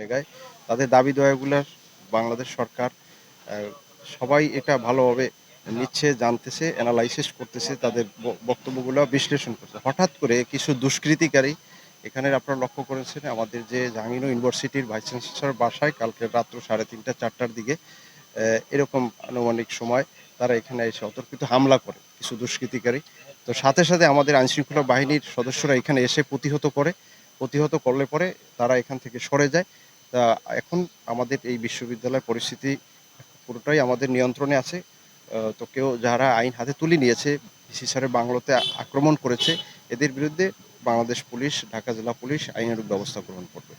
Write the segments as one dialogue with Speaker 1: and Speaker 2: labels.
Speaker 1: জায়গায়। তাদের দাবি দয়াগুলার বাংলাদেশ সরকার সবাই এটা ভালোভাবে নিচ্ছে, জানতেছে অ্যানালাইসিস করতেছে, তাদের বক্তব্যগুলো বিশ্লেষণ করছে। হঠাৎ করে কিছু দুষ্কৃতিকারী এখানে আপনারা লক্ষ্য করেছেন, আমাদের যে জাহাঙ্গীর ইউনিভার্সিটির ভাইস চ্যান্সেলর বাসায় কালকে রাত্র সাড়ে তিনটা, চারটার দিকে এরকম আনুমানিক সময় তারা এখানে এসে অতর্কিত হামলা করে কিছু দুষ্কৃতিকারী। তো সাথে সাথে আমাদের আইনশৃঙ্খলা বাহিনীর সদস্যরা এখানে এসে প্রতিহত করে, প্রতিহত করলে পরে তারা এখান থেকে সরে যায়। তা এখন আমাদের এই বিশ্ববিদ্যালয় পরিস্থিতি পুরোটাই আমাদের নিয়ন্ত্রণে আছে। তো কেউ যারা আইন হাতে তুলে নিয়েছে বিসি স্যারের বাংলোতে আক্রমণ করেছে, এদের বিরুদ্ধে বাংলাদেশ পুলিশ, ঢাকা জেলা পুলিশ আইনের ব্যবস্থা গ্রহণ করবে।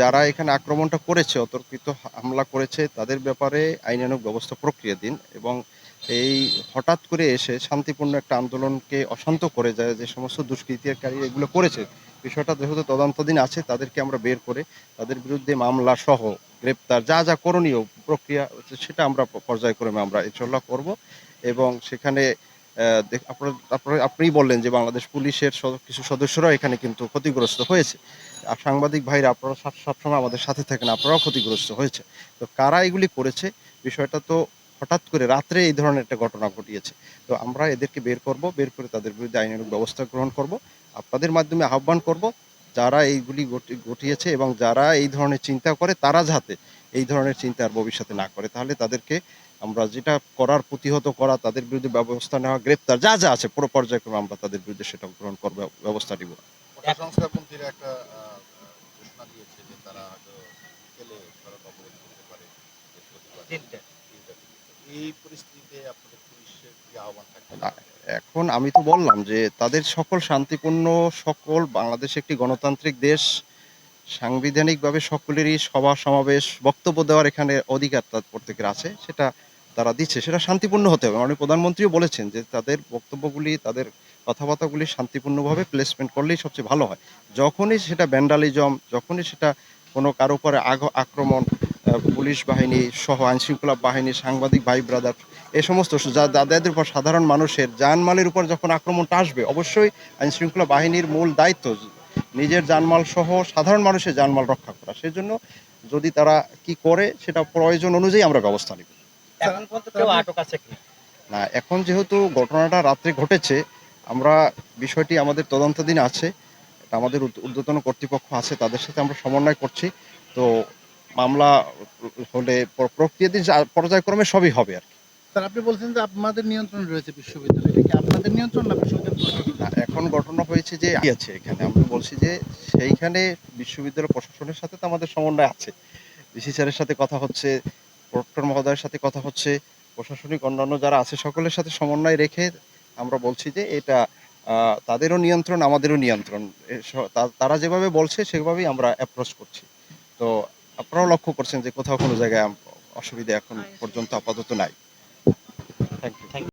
Speaker 1: যারা এখানে আক্রমণটা করেছে, অতর্কিত হামলা করেছে, তাদের ব্যাপারে আইনানুগ ব্যবস্থা প্রক্রিয়া দিন এবং এই হঠাৎ করে এসে শান্তিপূর্ণ একটা আন্দোলনকে অশান্ত করে যায়, যে সমস্ত দুষ্কৃতিকারী এগুলো করেছে। বিষয়টা যেহেতু তদন্তাধীন আছে, তাদেরকে আমরা বের করে তাদের বিরুদ্ধে মামলা সহ গ্রেপ্তার, যা যা করণীয় প্রক্রিয়া, সেটা আমরা পর্যায়ক্রমে আমরা ইনশাল্লাহ করব এবং সেখানে আপনারা, আপনার, আপনিই বললেন যে বাংলাদেশ পুলিশের কিছু সদস্যরা এখানে কিন্তু ক্ষতিগ্রস্ত হয়েছে। আর সাংবাদিক ভাইরা, আপনারা সব, সবসময় আমাদের সাথে থাকেন, আপনারাও ক্ষতিগ্রস্ত হয়েছে। তো কারা এগুলি করেছে? বিষয়টা তো হঠাৎ করে রাত্রে এই ধরনের একটা ঘটনা ঘটিয়েছে। তো আমরা এদেরকে বের করব, বের করে তাদের বিরুদ্ধে আইনানুক ব্যবস্থা গ্রহণ করব। আপনাদের মাধ্যমে আহ্বান করব যারা এইগুলি ঘটিয়েছে এবং যারা এই ধরনের চিন্তা করে তারা যাতে এই ধরনের চিন্তা আর ভবিষ্যতে না করে তাহলে তাদেরকে আমরা যেটা করার প্রতিহত করা তাদের বিরুদ্ধে ব্যবস্থা নেওয়া গ্রেপ্তার যা যা আছে পুরো পর্যায়ক্রমে আমরা তাদের বিরুদ্ধে সেটা গ্রহণ করব ব্যবস্থা নিব
Speaker 2: কোটা একটা আহ, আহ, ঘোষণা দিয়েছে যে তারা হয়তো বিকেলে সড়ক অবরোধ করতে পারে বৃহস্পতিবার
Speaker 3: তিনটে।
Speaker 2: তিনটা দিকে। তো এই পরিস্থিতিতে আপনাদের
Speaker 1: এখন আমি তো বললাম যে তাদের সকল শান্তিপূর্ণ সকল বাংলাদেশ একটি গণতান্ত্রিক দেশ, সাংবিধানিকভাবে সকলেরই সভা সমাবেশ, বক্তব্য দেওয়ার এখানে অধিকার তার প্রত্যেকের আছে, সেটা তারা দিচ্ছে, সেটা শান্তিপূর্ণ হতে হবে। মাননীয় প্রধানমন্ত্রীও বলেছেন যে তাদের বক্তব্যগুলি, তাদের কথাবার্তাগুলি শান্তিপূর্ণভাবে প্লেসমেন্ট করলেই সবচেয়ে ভালো হয়। যখনই সেটা ভ্যান্ডালিজম যখনই সেটা কোনো কারও উপরে আক্রমণ পুলিশ বাহিনী সহ আইনশৃঙ্খলা বাহিনী সাংবাদিক ভাই ব্রাদার এ সমস্ত যা যাদের উপর সাধারণ মানুষের জানমালের উপর যখন আক্রমণটা আসবে অবশ্যই আইনশৃঙ্খলা বাহিনীর মূল দায়িত্ব নিজের জানমাল সহ সাধারণ মানুষের জানমাল রক্ষা করা। সেজন্য যদি তারা কি করে সেটা প্রয়োজন অনুযায়ী আমরা ব্যবস্থা নিব। না এখন যেহেতু ঘটনাটা রাত্রে ঘটেছে আমরা বিষয়টি আমাদের তদন্তাধীন আছে আমাদের ঊর্ধ্ব- ঊর্ধ্বতন কর্তৃপক্ষ আছে তাদের সাথে আমরা সমন্বয় করছি। তো মামলা হলে প্রক্রিয়াতে পর্যায়ক্রমে সবই হবে আর কি।
Speaker 4: স্যার আপনি বলছেন যে আপনাদের নিয়ন্ত্রণ রয়েছে বিশ্ববিদ্যালয়। এটা কি আপনাদের নিয়ন্ত্রণ না বিশ্ববিদ্যালয়
Speaker 1: এখন ঘটনা হয়েছে যে কি আছে এখানে? আমি বলছি যে সেইখানে বিশ্ববিদ্যালয় প্রশাসনের সাথে তো আমাদের সমন্বয় আছে। ডিসি স্যারের সাথে কথা হচ্ছে প্রক্টর মহোদয়ের সাথে কথা হচ্ছে প্রশাসনিক অন্যান্য যারা আছে সকলের সাথে সমন্বয় রেখে আমরা বলছি যে এটা তাদেরও নিয়ন্ত্রণ আমাদেরও নিয়ন্ত্রণ। তারা যেভাবে বলছে সেভাবেই আমরা অ্যাপ্রোচ করছি। তো আপনারাও লক্ষ্য করছেন যে কোথাও কোনো জায়গায় অসুবিধা এখন পর্যন্ত আপাতত নাই। Thank you